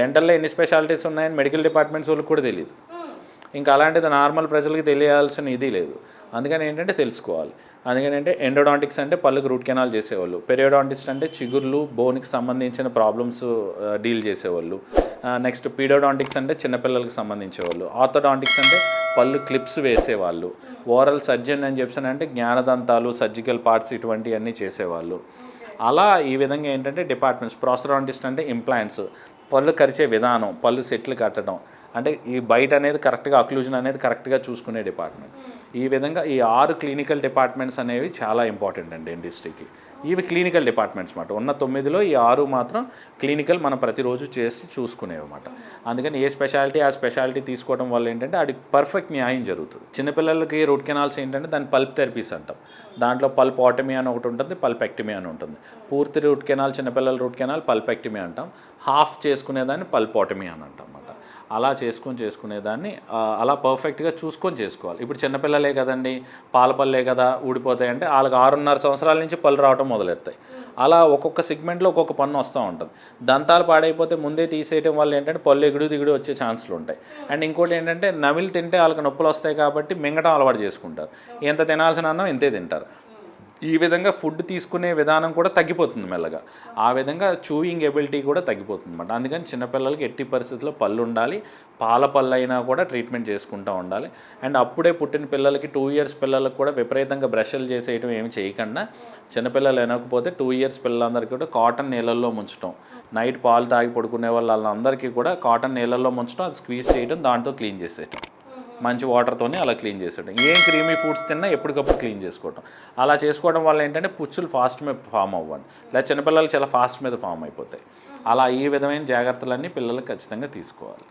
డెంటల్లో ఎన్ని స్పెషాలిటీస్ ఉన్నాయని medical departments వాళ్ళకి కూడా తెలియదు ఇంకా అలాంటిది నార్మల్ ప్రజలకి తెలియాల్సిన ఇది లేదు. అందుకని ఏంటంటే తెలుసుకోవాలి. అందుకని అంటే ఎండోడాంటిక్స్ అంటే పళ్ళుకి రూట్ కెనాల్ చేసేవాళ్ళు. పెరియోడాంటిస్ట్ అంటే చిగుర్లు బోన్కి సంబంధించిన ప్రాబ్లమ్స్ డీల్ చేసేవాళ్ళు. నెక్స్ట్ పీడోడాంటిక్స్ అంటే చిన్నపిల్లలకు సంబంధించేవాళ్ళు. ఆర్థోడాంటిక్స్ అంటే పళ్ళు క్లిప్స్ వేసేవాళ్ళు. ఓరల్ సర్జన్ అని చెప్పి అంటే జ్ఞానదంతాలు సర్జికల్ పార్ట్స్ ఇటువంటివన్నీ చేసేవాళ్ళు. అలా ఈ విధంగా ఏంటంటే డిపార్ట్మెంట్స్ ప్రాసరాంటిస్ట్ అంటే ఇంప్లాంట్స్ పళ్ళు కరిచే విధానం పళ్ళు సెట్లు కట్టడం. అంటే ఈ బయట అనేది కరెక్ట్గా అక్లూజన్ అనేది కరెక్ట్గా చూసుకునే డిపార్ట్మెంట్ ఈ విధంగా ఈ ఆరు క్లినికల్ డిపార్ట్మెంట్స్ అనేవి చాలా ఇంపార్టెంట్ అండి ఇండస్ట్రీకి ఇవి క్లినికల్ డిపార్ట్మెంట్స్ మాట. ఉన్న తొమ్మిదిలో ఈ ఆరు మాత్రం క్లినికల్ మనం ప్రతిరోజు చేసి చూసుకునేవి అన్నమాట అందుకని ఏ స్పెషాలిటీ ఆ స్పెషాలిటీ తీసుకోవడం వల్ల ఏంటంటే అది పర్ఫెక్ట్ న్యాయం జరుగుతుంది. చిన్నపిల్లలకి రూట్ కెనాల్స్ ఏంటంటే దాన్ని పల్ప్ థెరపీస్ అంటాం. దాంట్లో పల్ప్ ఆటమీ అని ఒకటి ఉంటుంది పల్పెక్టమీ అని ఉంటుంది. పూర్తి రూట్ కెనాల్ చిన్నపిల్లల రూట్ కెనాల్ పల్పెక్టమీ అంటాం. హాఫ్ చేసుకునేదాన్ని పల్పాటమీ అని అంటాం అలా చేసుకొని చేసుకునేదాన్ని అలా పర్ఫెక్ట్గా చూసుకొని చేసుకోవాలి. ఇప్పుడు చిన్నపిల్లలే కదండి పాల పళ్ళే కదా ఊడిపోతాయి అంటే వాళ్ళకి ఆరున్నర సంవత్సరాల నుంచి పళ్ళు రావడం మొదలెడతాయి. అలా ఒక్కొక్క సెగ్మెంట్లో ఒక్కొక్క పన్ను వస్తూ ఉంటుంది. దంతాలు పాడైపోతే ముందే తీసేయడం వల్ల ఏంటంటే పళ్ళు ఎగుడు దిగుడు వచ్చే ఛాన్సులు ఉంటాయి. అండ్ ఇంకోటి ఏంటంటే నమిలి తింటే వాళ్ళకి నొప్పులు వస్తాయి కాబట్టి మింగటం అలవాటు చేసుకుంటారు. ఎంత తినాల్సిన అన్నం ఇంతే తింటారు. ఈ విధంగా ఫుడ్ తీసుకునే విధానం కూడా తగ్గిపోతుంది మెల్లగా. ఆ విధంగా చూయింగ్ ఎబిలిటీ కూడా తగ్గిపోతుంది అనమాట అందుకని చిన్నపిల్లలకి ఎట్టి పరిస్థితుల్లో పళ్ళు ఉండాలి. పాల పళ్ళు అయినా కూడా ట్రీట్మెంట్ చేసుకుంటూ ఉండాలి. అండ్ అప్పుడే పుట్టిన పిల్లలకి టూ ఇయర్స్ పిల్లలకు కూడా విపరీతంగా బ్రష్లు చేసేయటం ఏమి చేయకుండా చిన్నపిల్లలు వినకపోతే టూ ఇయర్స్ పిల్లలందరికీ కూడా కాటన్ నీళ్ళల్లో ముంచడం నైట్ పాలు తాగి పడుకునే వాళ్ళందరికీ కూడా కాటన్ నీళ్ళల్లో ముంచడం అది స్క్వీజ్ చేయడం దాంతో క్లీన్ చేసేయటం. మంచి వాటర్తోనే అలా క్లీన్ చేసేయడం ఏం క్రీమీ ఫుడ్స్ తిన్నా ఎప్పటికప్పుడు క్లీన్ చేసుకోవటం. అలా చేసుకోవడం వల్ల ఏంటంటే పుచ్చులు ఫాస్ట్ మీద ఫామ్ అవ్వండి. లేదా చిన్నపిల్లలు చాలా ఫాస్ట్ మీద ఫామ్ అయిపోతాయి. అలా ఈ విధమైన జాగ్రత్తలన్నీ పిల్లలకు ఖచ్చితంగా తీసుకోవాలి.